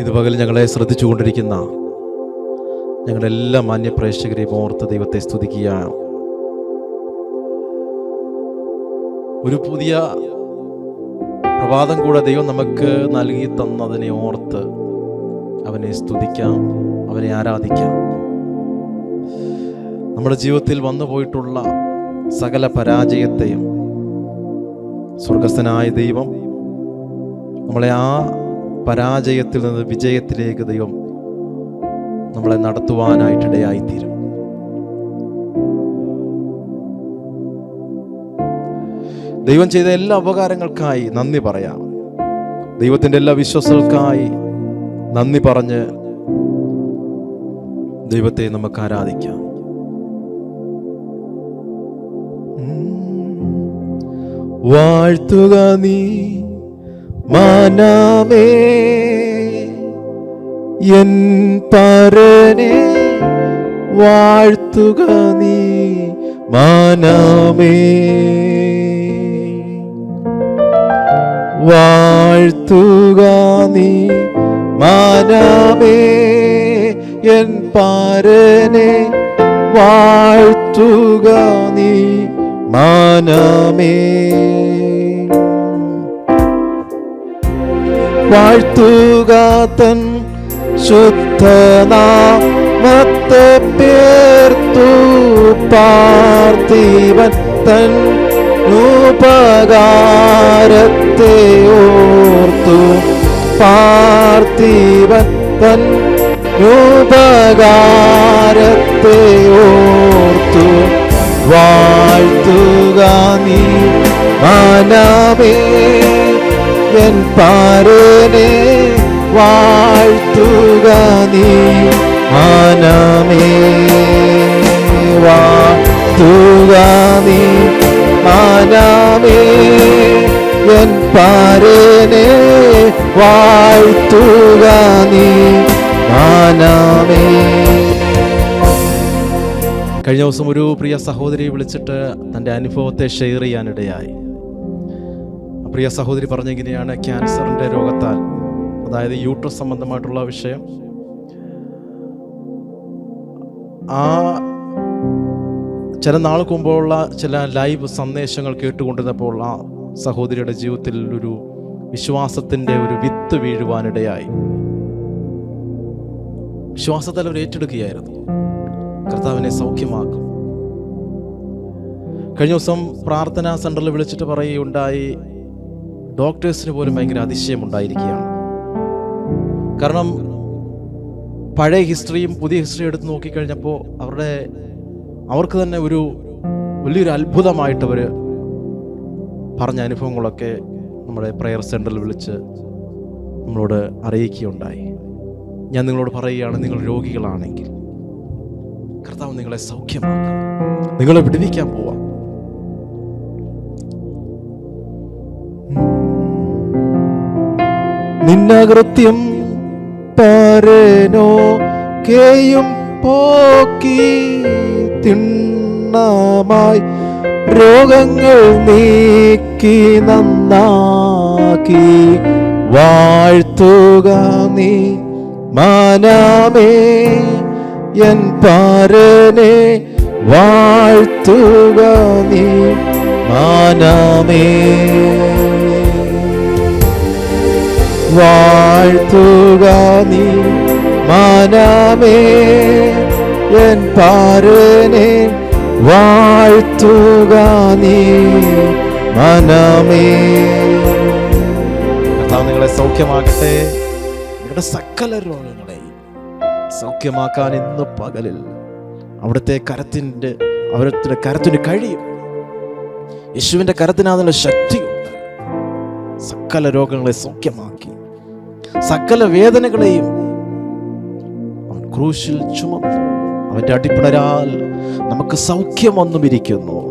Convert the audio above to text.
ഇത് പകൽ ഞങ്ങളെ ശ്രദ്ധിച്ചുകൊണ്ടിരിക്കുന്ന ഞങ്ങളുടെ എല്ലാ മാന്യപ്രേക്ഷകരെയും ഓർത്ത് ദൈവത്തെ സ്തുതിക്കുക. ഒരു പുതിയ പ്രഭാതം കൂടെ ദൈവം നമുക്ക് നൽകി തന്നതിനെ ഓർത്ത് അവനെ സ്തുതിക്കാം അവനെ ആരാധിക്കാം. നമ്മുടെ ജീവിതത്തിൽ വന്നു പോയിട്ടുള്ള സകല പരാജയത്തെയും സ്വർഗസ്ഥനായ ദൈവം നമ്മളെ ആ പരാജയത്തിൽ നിന്ന് വിജയത്തിലേക്ക് ദൈവം നമ്മളെ നടത്തുവാനായിട്ടിടയായിത്തീരും. ദൈവം ചെയ്ത എല്ലാ ഉപകാരങ്ങൾക്കായി നന്ദി പറയാം. ദൈവത്തിന്റെ എല്ലാ വിശ്വസങ്ങൾക്കായി നന്ദി പറഞ്ഞ് ദൈവത്തെ നമുക്ക് ആരാധിക്കാം. വാഴ്ത്തുക നീ. മനമേ എൻ പരനെ വാഴ്ത്തുക നീ മനമേ. വാഴ്ത്തുക നീ മനമേ എൻ പരനെ വാഴ്ത്തുക നീ മനമേ. വാഴ്ത്തുക തൻ ശുദ്ധനാമത്തെ പേർത്തു പാർത്ഥിവൻ തൻ ഉപകാരത്തെ ഓർത്തു പാർത്ഥിവൻ തൻ ഉപകാരത്തെ ഓർത്തു വാഴ്ത്തുക നീ മനമേ എൻ പാരനെ വാഴ്ത്തുക നീ മാനമേ വാഴ്ത്തുക നീ മാനമേ എൻ പാരനെ വാഴ്ത്തുക നീ കഴിഞ്ഞ ദിവസം ഒരു പ്രിയ സഹോദരിയെ വിളിച്ചിട്ട് തന്റെ അനുഭവത്തെ ഷെയർ ചെയ്യാനിടയായി. പ്രിയ സഹോദരി പറഞ്ഞെങ്ങനെയാണ് ക്യാൻസറിന്റെ രോഗത്താൽ അതായത് യൂട്രസ് സംബന്ധമായിട്ടുള്ള വിഷയം. ആ ചില നാൾക്ക് മുമ്പുള്ള ചില ലൈവ് സന്ദേശങ്ങൾ കേട്ടുകൊണ്ടിരുന്നപ്പോൾ ആ സഹോദരിയുടെ ജീവിതത്തിൽ ഒരു വിശ്വാസത്തിന്റെ ഒരു വിത്ത് വീഴുവാനിടയായി. വിശ്വാസത്തിൽ അവർ ഏറ്റെടുക്കുകയായിരുന്നു. കർത്താവിനെ സൗഖ്യമാക്കും. കഴിഞ്ഞ ദിവസം പ്രാർത്ഥനാ സെന്ററിൽ വിളിച്ചിട്ട് പറയുകയുണ്ടായി ഡോക്ടേഴ്സിന് പോലും ഭയങ്കര അതിശയമുണ്ടായിരിക്കുകയാണ്. കാരണം പഴയ ഹിസ്റ്ററിയും പുതിയ ഹിസ്റ്ററിയും എടുത്ത് നോക്കിക്കഴിഞ്ഞപ്പോൾ അവരുടെ അവർക്ക് തന്നെ ഒരു വലിയൊരു അത്ഭുതമായിട്ട് അവർ പറഞ്ഞ അനുഭവങ്ങളൊക്കെ നമ്മുടെ പ്രെയർ സെന്ററിൽ വിളിച്ച് നമ്മളോട് അറിയിക്കുകയുണ്ടായി. ഞാൻ നിങ്ങളോട് പറയുകയാണ് നിങ്ങൾ രോഗികളാണെങ്കിൽ കർത്താവ് നിങ്ങളെ സൗഖ്യമാക്കാം. നിങ്ങളെ വിടുവിക്കാൻ പോവാം. നിന്നകൃത്യം പരനോ കേയും പോക്കി തിണ്ണമായി രോഗങ്ങൾ നീക്കി നന്നാക്കി. വാഴ്ത്തുക നീ മാനാമേ എൻ പാരനെ വാഴ്ത്തുക നീ മാനാമേ. വാഴ്ത്തുക നീ മാനാമേ. എൻ പാരനെ വാഴ്ത്തുക നീ മനമേ. കർത്താവ് നിങ്ങളെ സൗഖ്യമാക്കട്ടെ. നിങ്ങളുടെ സകല രോഗങ്ങളെ സൗഖ്യമാക്കാൻ ഇന്ന് പകലിൽ അവിടുത്തെ കരത്തിന്റെ അവിടുത്തെ കരത്തിന് കഴിയും. യേശുവിന്റെ കരത്തിന് അതിനുള്ള ശക്തിയുണ്ട്. സകല രോഗങ്ങളെ സൗഖ്യമാക്കി. സകല വേദനകളെയും അവൻ ക്രൂശിൽ ചുമന്നു. അവന്റെ അടിപ്പിണരാൽ നമുക്ക് സൗഖ്യം വന്നും ഇരിക്കുന്നു